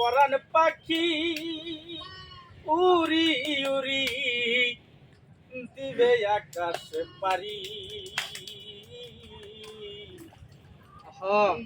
পরাণ পাখি উড়ি উড়ি দিবে আকাশে পারি।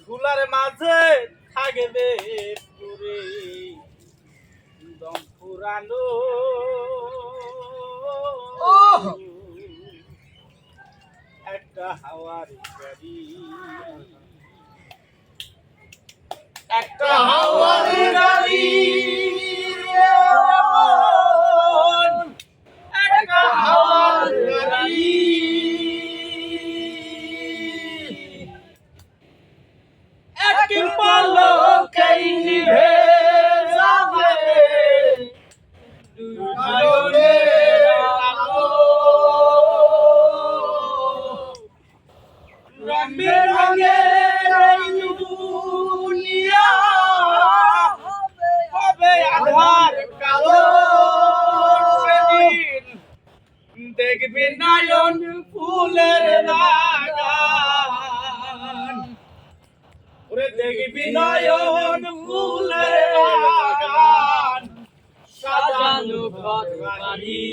ধুলার মাঝে থাকবে পুরে দম পুরানো। একটা হাওয়ার গাড়ি। একটা হাওয়ার গাড়ি দেখবি নয়ন ফুলের বাগান। ওরে দেখবি নয়ন ফুলের বাগান। সাজানো ঘর বাড়ি।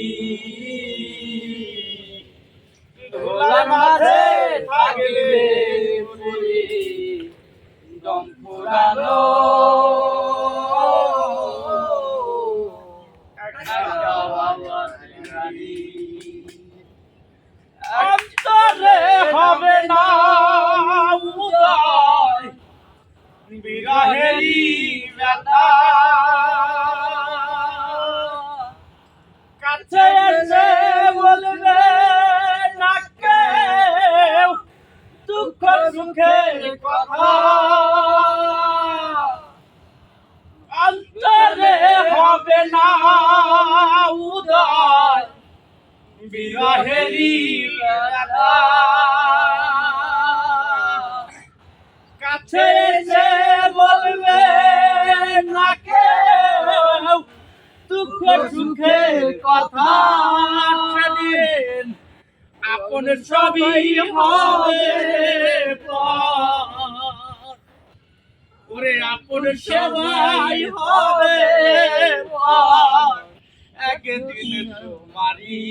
মাঝে থাকলে বিরহেরই ব্যথা। কাছে এসে বলবে নাকে দুঃখ সুখের কথা। অন্তরে হবে না সুখের কথা আপন সবই হবে। ওরে আপন সবাই হবে একদিন তোমারি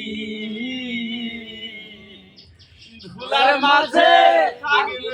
ধুলার মাঝে থাকবে